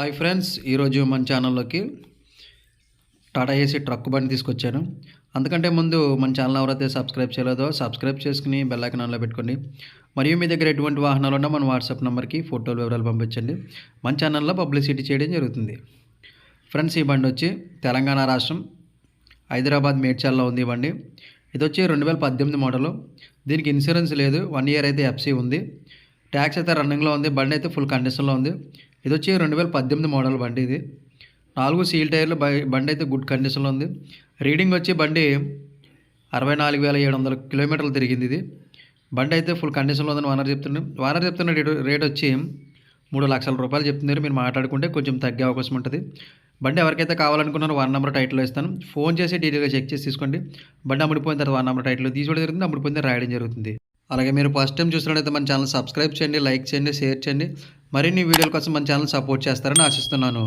Hi friends ఈరోజు మన ఛానల్లోకి టాటా ఏసీ ట్రక్ బండి తీసుకొచ్చాను. అందుకంటే ముందు మన ఛానల్ ఎవరైతే సబ్స్క్రైబ్ చేయలేదో సబ్స్క్రైబ్ చేసుకుని బెల్ ఆన్లో పెట్టుకోండి. మరియు మీ దగ్గర ఎటువంటి వాహనాలు ఉన్నా మన వాట్సాప్ నెంబర్కి ఫోటోలు వివరాలు పంపించండి. మన ఛానల్లో పబ్లిసిటీ చేయడం జరుగుతుంది. ఫ్రెండ్స్ ఈ బండి వచ్చి తెలంగాణ రాష్ట్రం హైదరాబాద్ మేడ్చల్లో ఉంది ఈ బండి. ఇది వచ్చి రెండు వేల పద్దెనిమిది మోడలు దీనికి ఇన్సూరెన్స్ లేదు. వన్ ఇయర్ అయితే ఎఫ్సీ ఉంది. ట్యాక్స్ అయితే రన్నింగ్లో ఉంది. బండి అయితే ఫుల్ కండిషన్లో ఉంది. ఇది వచ్చి రెండు వేల పద్దెనిమిది మోడల్ బండి ఇది. నాలుగు సీల్ టైర్లు బై- బండి అయితే గుడ్ కండిషన్లో ఉంది. రీడింగ్ వచ్చి బండి అరవై నాలుగు వేల ఏడు వందల కిలోమీటర్లు తిరిగింది ఇది. బండి అయితే ఫుల్ కండిషన్లో ఉందని ఓనర్ చెప్తున్నాడు ఓనర్ చెప్తున్న రేటు రేట్ వచ్చి మూడు లక్షల రూపాయలు చెప్తున్నారు. మీరు మాట్లాడుకుంటే కొంచెం తగ్గే అవకాశం ఉంటుంది. బండి ఎవరికైతే కావాలనుకున్నారో వన్ నెంబర్ టైట్లో ఇస్తాను. ఫోన్ చేసి డీటెయిల్గా చెక్ చేసి తీసుకోండి. బండి అమ్ముడిపోయిన తర్వాత వన్ నెంబర్ టైటిల్ తీసుకోవడం జరుగుతుంది. అమ్ముడిపోయిన రాయడం జరుగుతుంది. అలాగే మీరు ఫస్ట్ టైం చూసినట్టయితే మన ఛానల్ సబ్స్క్రైబ్ చేయండి లైక్ చేయండి షేర్ చేయండి. మరిన్ని వీడియోల కోసం మన ఛానల్ సపోర్ట్ చేస్తారని ఆశిస్తున్నాను.